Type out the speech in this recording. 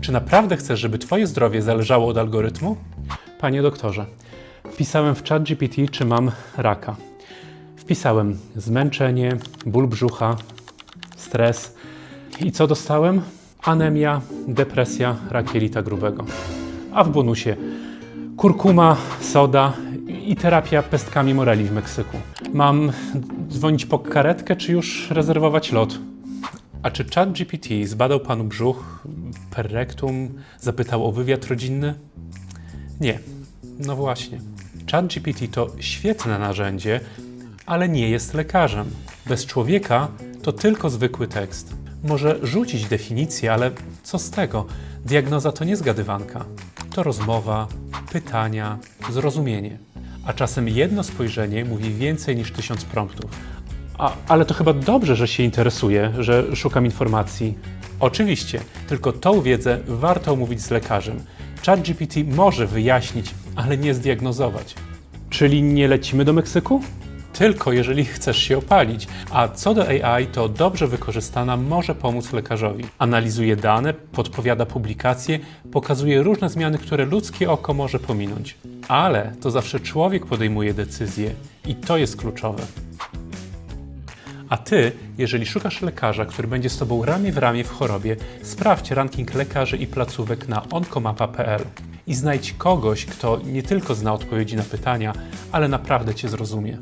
Czy naprawdę chcesz, żeby Twoje zdrowie zależało od algorytmu? Panie doktorze, wpisałem w chat GPT, czy mam raka. Wpisałem zmęczenie, ból brzucha, stres. I co dostałem? Anemia, depresja, rak jelita grubego. A w bonusie kurkuma, soda i terapia pestkami moreli w Meksyku. Mam dzwonić po karetkę, czy już rezerwować lot? A czy chat GPT zbadał panu brzuch, perrektum, zapytał o wywiad rodzinny? Nie. No właśnie. ChatGPT to świetne narzędzie, ale nie jest lekarzem. Bez człowieka to tylko zwykły tekst. Może rzucić definicję, ale co z tego? Diagnoza to nie zgadywanka. To rozmowa, pytania, zrozumienie. A czasem jedno spojrzenie mówi więcej niż tysiąc promptów. A, ale to chyba dobrze, że się interesuje, że szukam informacji. Oczywiście, tylko tą wiedzę warto omówić z lekarzem. ChatGPT może wyjaśnić, ale nie zdiagnozować. Czyli nie lecimy do Meksyku? Tylko jeżeli chcesz się opalić. A co do AI, to dobrze wykorzystana może pomóc lekarzowi. Analizuje dane, podpowiada publikacje, pokazuje różne zmiany, które ludzkie oko może pominąć. Ale to zawsze człowiek podejmuje decyzje i to jest kluczowe. A ty, jeżeli szukasz lekarza, który będzie z tobą ramię w ramię w chorobie, sprawdź ranking lekarzy i placówek na onkomapa.pl i znajdź kogoś, kto nie tylko zna odpowiedzi na pytania, ale naprawdę cię zrozumie.